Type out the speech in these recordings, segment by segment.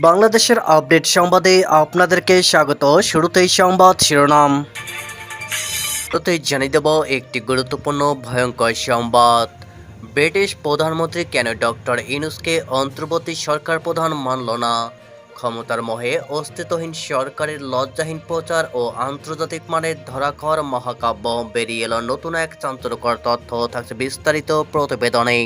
বাংলাদেশের আপডেট সংবাদে আপনাদেরকে স্বাগত। শুরুতেই সংবাদ শিরোনাম। শুরুতেই জানিয়ে দেব একটি গুরুত্বপূর্ণ ভয়ঙ্কর সংবাদ। ব্রিটিশ প্রধানমন্ত্রী কেন ডক্টর ইনুসকে অন্তর্বর্তী সরকার প্রধান মানল না? ক্ষমতার মোহে অস্তিত্বহীন সরকারের লজ্জাহীন প্রচার ও আন্তর্জাতিক মানের ধরাখর মহাকাব্য বেরিয়ে এলো নতুন এক চাঞ্চল্যকর তথ্য। থাকছে বিস্তারিত প্রতিবেদনে।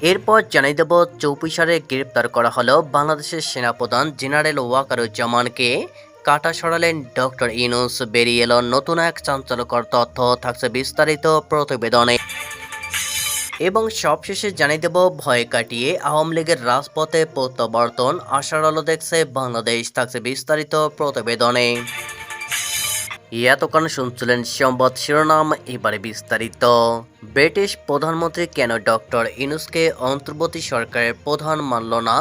এরপর জানিয়ে দেব, চৌপিসারে গ্রেপ্তার করা হলো বাংলাদেশের সেনাপ্রধান জেনারেল ওয়াকারুজ্জামানকে। কাটা সরালেন ডক্টর ইনুস বেরিয়ে এলো নতুন এক চাঞ্চল্যকর তথ্য, থাকছে বিস্তারিত প্রতিবেদনে। এবং সবশেষে জানিয়ে দেব, ভয় কাটিয়ে আওয়ামী লীগের রাজপথে প্রত্যাবর্তন, আশার আলো দেখছে বাংলাদেশ, থাকছে বিস্তারিত প্রতিবেদনে। এতক্ষণ শুনছিলেন সংবাদ শিরোনাম, এবারে বিস্তারিত। ব্রিটিশ প্রধানমন্ত্রী কেন ডক্টর ইনুসকে অন্তর্বর্তী সরকারের প্রধান মানল না?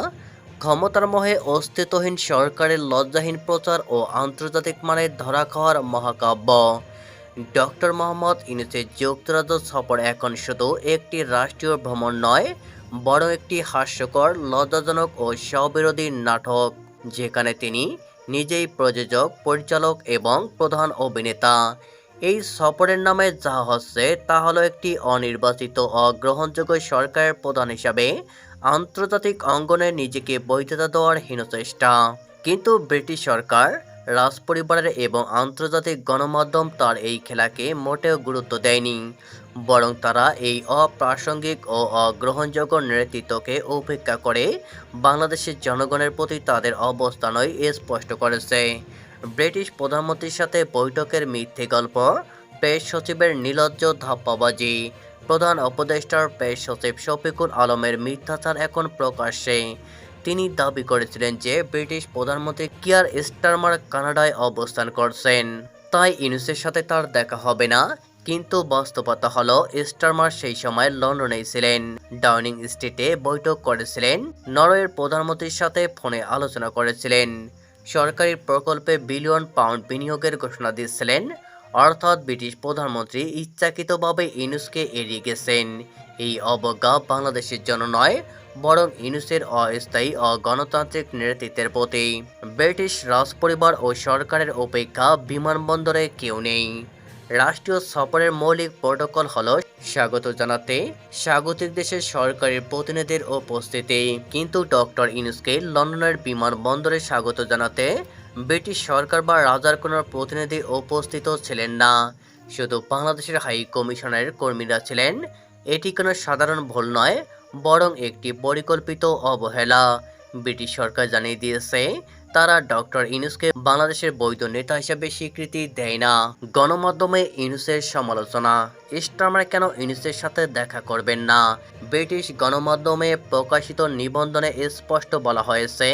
ক্ষমতার মোহে অস্তিত্বহীন সরকারের লজ্জাহীন প্রচার ও আন্তর্জাতিক মানের ধরা খাওয়ার মহাকাব্য। ডক্টর মোহাম্মদ ইনুসের যুক্তরাজ্য সফর এখন শুধু একটি রাষ্ট্রীয় ভ্রমণ নয় বড় একটি হাস্যকর, লজ্জাজনক ও স্ববিরোধী নাটক, যেখানে তিনি নিজেই প্রযোজক, পরিচালক এবং প্রধান অভিনেতা। এই সফরের নামে যা হচ্ছে, তা হলো একটি অনির্বাচিত অগ্রহণযোগ্য সরকারের প্রধান হিসাবে আন্তর্জাতিক অঙ্গনে নিজেকে বৈধতা দেওয়ার হীনচেষ্টা কিন্তু ব্রিটিশ সরকার, রাজপরিবারের এবং আন্তর্জাতিক গণমাধ্যম তার এই খেলাকে মোটেও গুরুত্ব দেয়নি, বরং তারা এই অপ্রাসঙ্গিক ও অগ্রহণযোগ্য নেতৃত্বকে উপেক্ষা করে বাংলাদেশের জনগণের প্রতি তাদের অবস্থানই স্পষ্ট করেছে। ব্রিটিশ প্রধানমন্ত্রীর সাথে বৈঠকের মিথ্যে গল্প প্রেস সচিবের নীলজ্জ ধাপ্পাবাজি, প্রধান উপদেষ্টার প্রেস সচিব শফিকুল আলমের মিথ্যাচার এখন প্রকাশ্যে। তিনি দাবি করেছিলেন যে ব্রিটিশ প্রধানমন্ত্রী কিয়ার স্টারমার কানাডায় অবস্থান করছেন। তাই ইনুসের সাথে তার দেখা হবে না, কিন্তু বাস্তবতা হলো স্টারমার সেই সময় লন্ডনে ছিলেন। ডাউনিং স্ট্রিটে বৈঠক করেছিলেন, নরওয়ের প্রধানমন্ত্রীর সাথে ফোনে আলোচনা করেছিলেন। সরকারি প্রকল্পে বিলিয়ন পাউন্ড বিনিয়োগের ঘোষণা দিয়েছিলেন। অর্থাৎ ব্রিটিশ প্রধানমন্ত্রী ইচ্ছাকৃতভাবে ইনুসকে এড়িয়ে গেছেন। এই অবজ্ঞা বাংলাদেশের জন্য নয়, বরং ইনুসের অস্থায়ী ও গণতান্ত্রিক নেতৃত্বের প্রতি। ব্রিটিশ রাজপরিবার ও সরকারের অপেক্ষা বিমানবন্দরে কেউ নেই। রাষ্ট্রীয় সফরের মৌলিক প্রোটোকল হল স্বাগত জানাতে স্বাগতিক দেশের সরকারের প্রতিনিধির উপস্থিতি। কিন্তু ডক্টর ইনুসকে লন্ডনের বিমানবন্দরে স্বাগত জানাতে ব্রিটিশ সরকার বা রাজার কোনো প্রতিনিধি উপস্থিত ছিলেন না। শুধু বাংলাদেশের হাই কমিশনের কর্মীরা ছিলেন। এটি কোনো সাধারণ ভুল নয়, বরং একটি পরিকল্পিত অবহেলা। ব্রিটিশ সরকার জানিয়ে দিয়েছে তারা ডক্টর ইনুসকে বাংলাদেশের বৈধ নেতা হিসেবে স্বীকৃতি দেয় না। গণমাধ্যমে ইনুসের সমালোচনা। স্টারমার কেন ইনুসের সাথে দেখা করবেন না? ব্রিটিশ গণমাধ্যমে প্রকাশিত নিবন্ধনে স্পষ্ট বলা হয়েছে,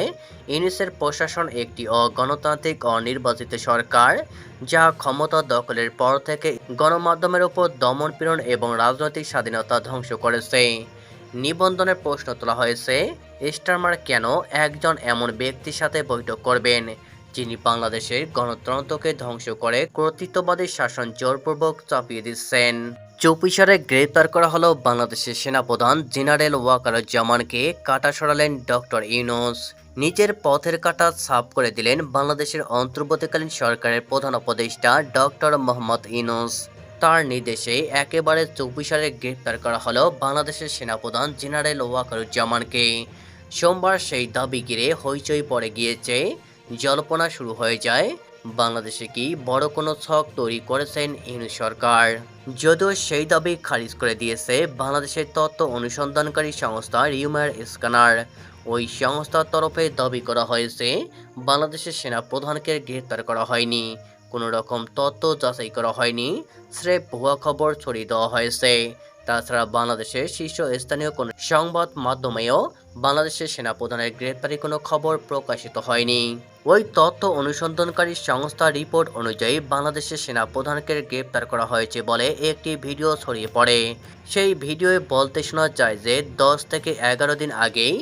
ইনুসের প্রশাসন একটি অগণতান্ত্রিক, অনির্বাচিত সরকার, যা ক্ষমতা দখলের পর থেকে গণমাধ্যমের উপর দমনপীড়ন এবং রাজনৈতিক স্বাধীনতা ধ্বংস করেছে। নিবন্ধনের প্রশ্ন তোলা হয়েছে স্টারমার কেন একজন এমন ব্যক্তির সাথে বৈঠক করবেন? যিনি বাংলাদেশের গণতন্ত্রকে ধ্বংস করে কর্তৃত্ববাদী শাসন জোরপূর্বক চাপিয়ে দিচ্ছেন। চৌপিসারে গ্রেপ্তার করা হলো বাংলাদেশের সেনাপ্রধান জেনারেল ওয়াকারুজ্জামানকে কাটা সরালেন ডক্টর ইউনুস। নিজের পথের কাটা সাফ করে দিলেন বাংলাদেশের অন্তর্বর্তীকালীন সরকারের প্রধান উপদেষ্টা ডক্টর মোহাম্মদ ইউনুস। তার নির্দেশে একেবারে চৌপিসারে গ্রেপ্তার করা হলো বাংলাদেশের সেনাপ্রধান জেনারেল ওয়াকারুজ্জামানকে। সোমবার সেই দাবি ঘিরে হইচই পড়ে গিয়েছে। জল্পনা শুরু হয়ে যায়, বাংলাদেশে কি বড় কোনো ছক তৈরি করেছেন ইনু সরকার? যদিও সেই দাবি খারিজ করে দিয়েছে বাংলাদেশের তথ্য অনুসন্ধানকারী সংস্থা রিউমার স্ক্যানার। ওই সংস্থার তরফে দাবি করা হয়েছে, বাংলাদেশের সেনা প্রধানকে গ্রেপ্তার করা হয়নি। কোনো রকম তথ্য যাচাই করা হয়নি, স্রেফ ভুয়া খবর ছড়িয়ে দেওয়া হয়েছে। তাছাড়া বাংলাদেশের শীর্ষস্থানীয় কোনো সংবাদ মাধ্যমেও বাংলাদেশের সেনাপ্রধানের গ্রেপ্তারি কোনো খবর প্রকাশিত হয়নি। ওই তথ্য অনুসন্ধানকারী সংস্থা রিপোর্ট অনুযায়ী বাংলাদেশের সেনাপ্রধানকে গ্রেপ্তার করা হয়েছে বলে একটি ভিডিও ছড়িয়ে পড়ে। সেই ভিডিওয়ে বলতে শোনা যায় যে দশ থেকে এগারো দিন আগেই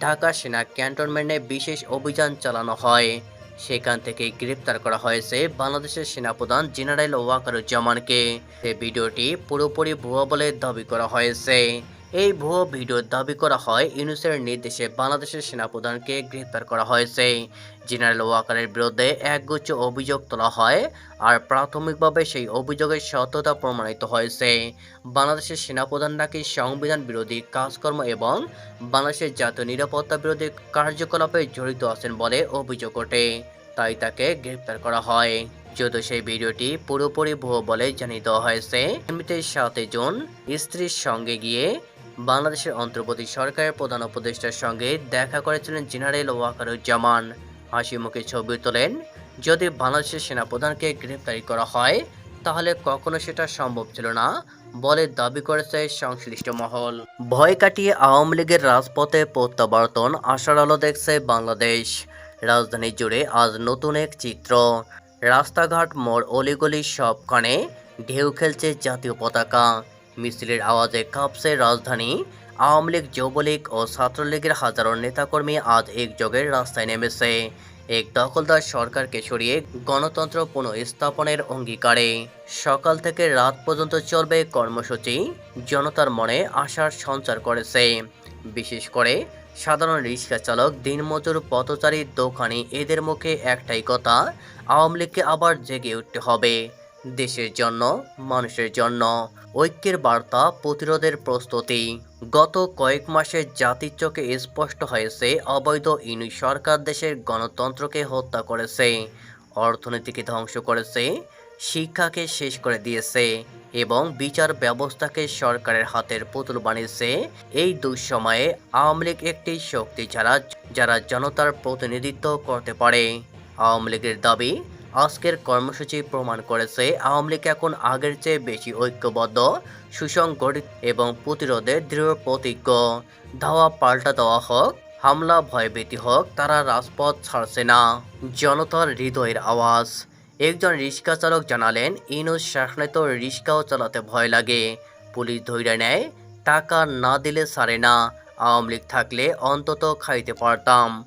ঢাকা সেনা ক্যান্টনমেন্টে বিশেষ অভিযান চালানো হয়। সেখান থেকে গ্রেপ্তার করা হয়েছে বাংলাদেশের সেনাপ্রধান জেনারেল ওয়াকারুজ্জামানকে। ভিডিওটি পুরোপুরি ভুয়া বলে দাবি করা হয়েছে। এই ভুয়ো ভিডিও দাবি করা হয়, ইউনুসের নির্দেশে বাংলাদেশের সেনাপ্রধানকে গ্রেপ্তার করা হয়েছে। জেনারেল ওয়াকারের বিরুদ্ধে একগুচ্ছ অভিযোগ তোলা হয় আর প্রাথমিকভাবে সেই অভিযোগের সত্যতা প্রমাণিত হয়েছে। বাংলাদেশের সেনাপ্রধান নাকি সংবিধান বিরোধী কাজকর্ম এবং বাংলাদেশের জাতীয় নিরাপত্তা বিরোধী কার্যকলাপে জড়িত আছেন বলে অভিযোগ ওঠে, তাই তাকে গ্রেপ্তার করা হয়। যদিও সেই ভিডিওটি পুরোপুরি ভুয়ো বলে জানিয়ে দেওয়া হয়েছে এমনিতে সাতই জুন স্ত্রীর সঙ্গে গিয়ে বাংলাদেশের অন্তর্বর্তী সরকারের প্রধান উপদেষ্টার সঙ্গে দেখা করেছিলেন জেনারেল ওয়াকারুজ্জামান। হাসি মুখে ছবি তোলেন, যদি বাংলাদেশের সেনাপ্রধানকে গ্রেপ্তারি করা হয়, তাহলে কখনো সেটা সম্ভব ছিল না, বলে দাবি করেছে সংশ্লিষ্ট মহল। ভয় কাটিয়ে আওয়ামী লীগের রাজপথে প্রত্যাবর্তন আশার আলো দেখছে বাংলাদেশ। রাজধানী জুড়ে আজ নতুন এক চিত্র। রাস্তাঘাট, মোড়, অলিগলি সবখানে ঢেউ খেলছে জাতীয় পতাকা। মিছিলের আওয়াজে কাঁপছে রাজধানী। আওয়ামী লীগ, যুবলীগ ও ছাত্রলীগের হাজারো নেতাকর্মী আজ একযোগে রাস্তায় নেমেছে। এক দখলদার সরকারকে সরিয়ে গণতন্ত্র পুনঃস্থাপনের অঙ্গীকারে। সকাল থেকে রাত পর্যন্ত চলবে কর্মসূচি, জনতার মনে আশার সঞ্চার করেছে। বিশেষ করে সাধারণ রিক্সা চালক, দিনমজুর, পথচারী, দোকানি, এদের মুখে একটাই কথা, আওয়ামী লীগকে আবার জেগে উঠতে হবে। দেশের জন্য, মানুষের জন্য ঐক্যের বার্তা প্রতিরোধের প্রস্তুতি। গত কয়েক মাসে জাতির চোখে স্পষ্ট হয়েছে, অবৈধ ইনু সরকার দেশের গণতন্ত্রকে হত্যা করেছে, অর্থনীতিকে ধ্বংস করেছে, শিক্ষাকে শেষ করে দিয়েছে এবং বিচার ব্যবস্থাকে সরকারের হাতের পুতুল বানিয়েছে। এই দুঃসময়ে আওয়ামী লীগ একটি শক্তি ছাড়া, যারা জনতার প্রতিনিধিত্ব করতে পারে, আওয়ামী লীগের দাবি আজকের কর্মসূচি প্রমাণ করেছে, আওয়ামী লীগ এখন আগের চেয়ে বেশি ঐক্যবদ্ধ, সুসংগঠিত এবং প্রতিরোধে দৃঢ় প্রতিজ্ঞ। ধাওয়া পাল্টা দেওয়া হোক, হামলা ভয়ভীতি হোক, তারা রাজপথ ছাড়ছে না, জনতার হৃদয়ের আওয়াজ। একজন রিক্সা চালক জানালেন, ইনুস শাসনে তো রিক্সাও চালাতে ভয় লাগে। পুলিশ ধৈর্য নেয়, টাকা না দিলে সারে না, আওয়ামী লীগ থাকলে অন্তত খাইতে পারতাম।